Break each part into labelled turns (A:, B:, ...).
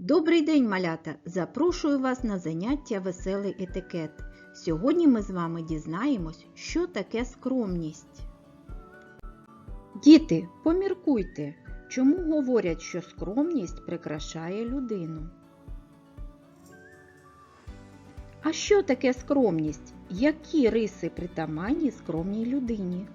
A: Добрий день, малята! Запрошую вас на заняття Веселий етикет. Сьогодні ми з вами дізнаємось, що таке скромність. Діти, поміркуйте, чому говорять, що скромність прикрашає людину? А що таке скромність? Які риси притаманні скромній людині?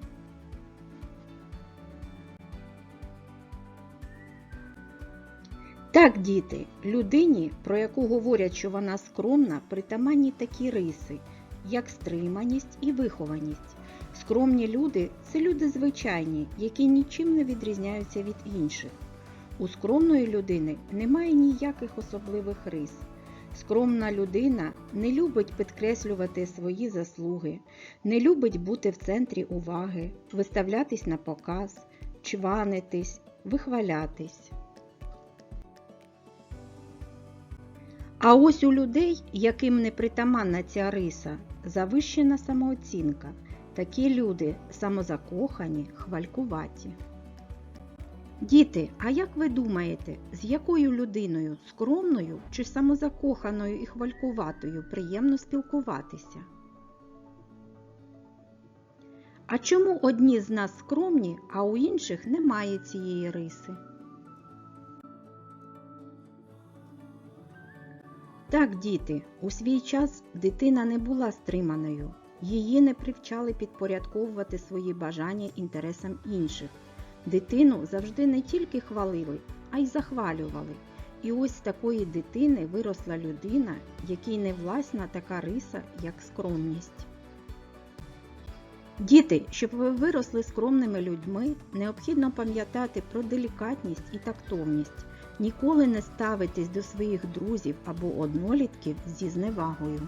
A: Так, діти, людині, про яку говорять, що вона скромна, притаманні такі риси, як стриманість і вихованість. Скромні люди це люди звичайні, які нічим не відрізняються від інших. У скромної людини немає ніяких особливих рис. Скромна людина не любить підкреслювати свої заслуги, не любить бути в центрі уваги, виставлятись на показ, чванитись, вихвалятись. А ось у людей, яким не притаманна ця риса, завищена самооцінка. Такі люди самозакохані, хвалькуваті. Діти, а як ви думаєте, з якою людиною, скромною чи самозакоханою і хвалькуватою приємно спілкуватися? А чому одні з нас скромні, а у інших немає цієї риси? Так, діти, у свій час дитина не була стриманою, її не привчали підпорядковувати свої бажання інтересам інших. Дитину завжди не тільки хвалили, а й захвалювали. І ось такої дитини виросла людина, якій не власна така риса, як скромність. Діти, щоб ви виросли скромними людьми, необхідно пам'ятати про делікатність і тактовність. Ніколи не ставитись до своїх друзів або однолітків зі зневагою.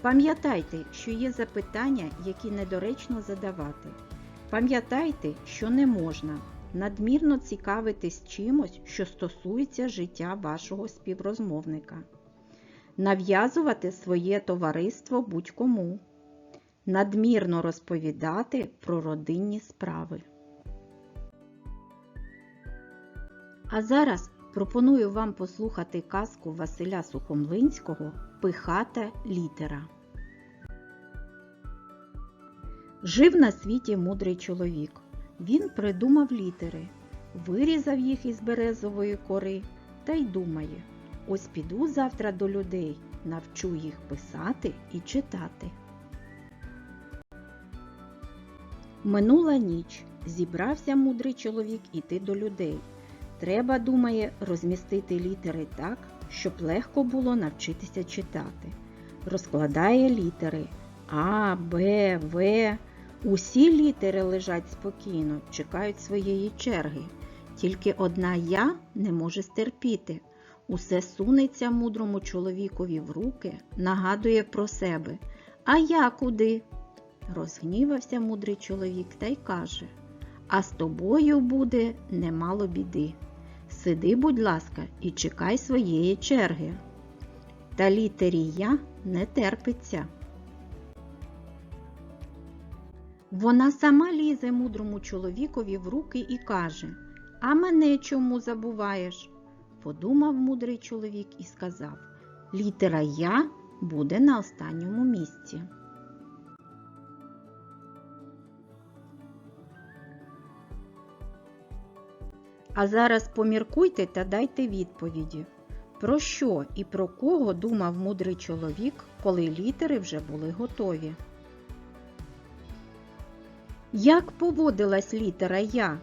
A: Пам'ятайте, що є запитання, які недоречно задавати. Пам'ятайте, що не можна надмірно цікавитись чимось, що стосується життя вашого співрозмовника, нав'язувати своє товариство будь-кому, надмірно розповідати про родинні справи. А зараз пропоную вам послухати казку Василя Сухомлинського Пихата літера. Жив на світі мудрий чоловік. Він придумав літери, вирізав їх із березової кори та й думає: ось піду завтра до людей, навчу їх писати і читати. Минула ніч. Зібрався мудрий чоловік іти до людей. Треба, думає, розмістити літери так, щоб легко було навчитися читати. Розкладає літери А, Б, В. Усі літери лежать спокійно, чекають своєї черги. Тільки одна я не може стерпіти. Усе сунеться мудрому чоловікові в руки, нагадує про себе. А я куди? Розгнівався мудрий чоловік та й каже А з тобою буде немало біди. Сиди, будь ласка, і чекай своєї черги. Та літері я не терпиться. Вона сама лізе мудрому чоловікові в руки і каже А мене чому забуваєш? Подумав мудрий чоловік і сказав Літера Я буде на останньому місці. А зараз поміркуйте та дайте відповіді. Про що і про кого думав мудрий чоловік, коли літери вже були готові? Як поводилась літера Я?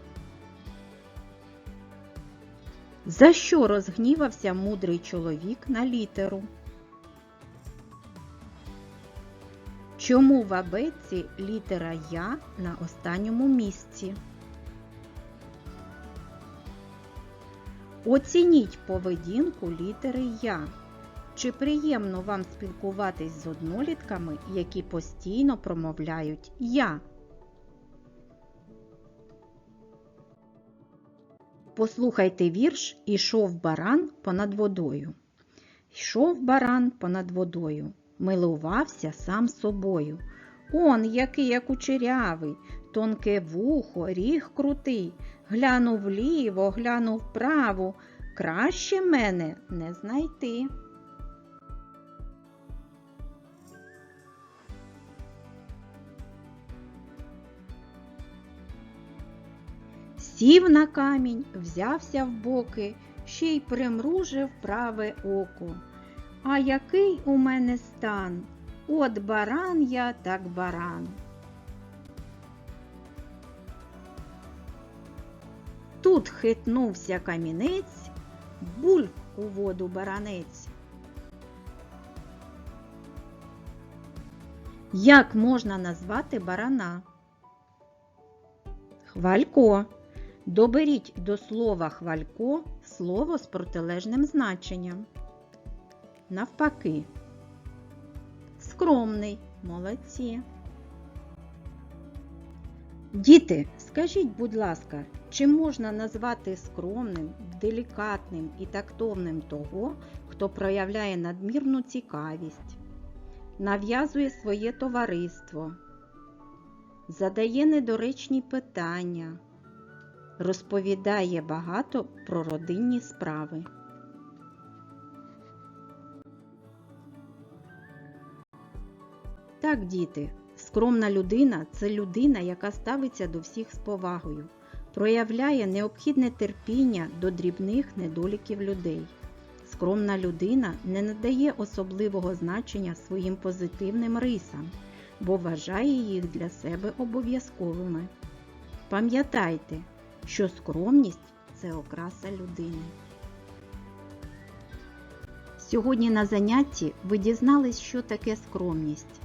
A: За що розгнівався мудрий чоловік на літеру? Чому в абетці літера Я на останньому місці? Оцініть поведінку літери Я. Чи приємно вам спілкуватись з однолітками, які постійно промовляють Я? Послухайте вірш Ішов баран понад водою. Йшов баран понад водою, милувався сам собою. Он, який я кучерявий, тонке вухо, ріг крутий, глянув вліво, глянув вправо, краще мене не знайти. Сів на камінь, взявся в боки, ще й примружив праве око. А який у мене стан? От баран я, так баран. Тут хитнувся камінець, бульк у воду баранець. Як можна назвати барана? Хвалько. Доберіть до слова хвалько слово з протилежним значенням. Навпаки. Скромний. Молодці. Діти, скажіть, будь ласка, чи можна назвати скромним, делікатним і тактовним того, хто проявляє надмірну цікавість, нав'язує своє товариство, задає недоречні питання, розповідає багато про родинні справи? Так, діти, скромна людина це людина, яка ставиться до всіх з повагою, проявляє необхідне терпіння до дрібних недоліків людей. Скромна людина не надає особливого значення своїм позитивним рисам, бо вважає їх для себе обов'язковими. Пам'ятайте, що скромність це окраса людини. Сьогодні на занятті ви дізнались, що таке скромність.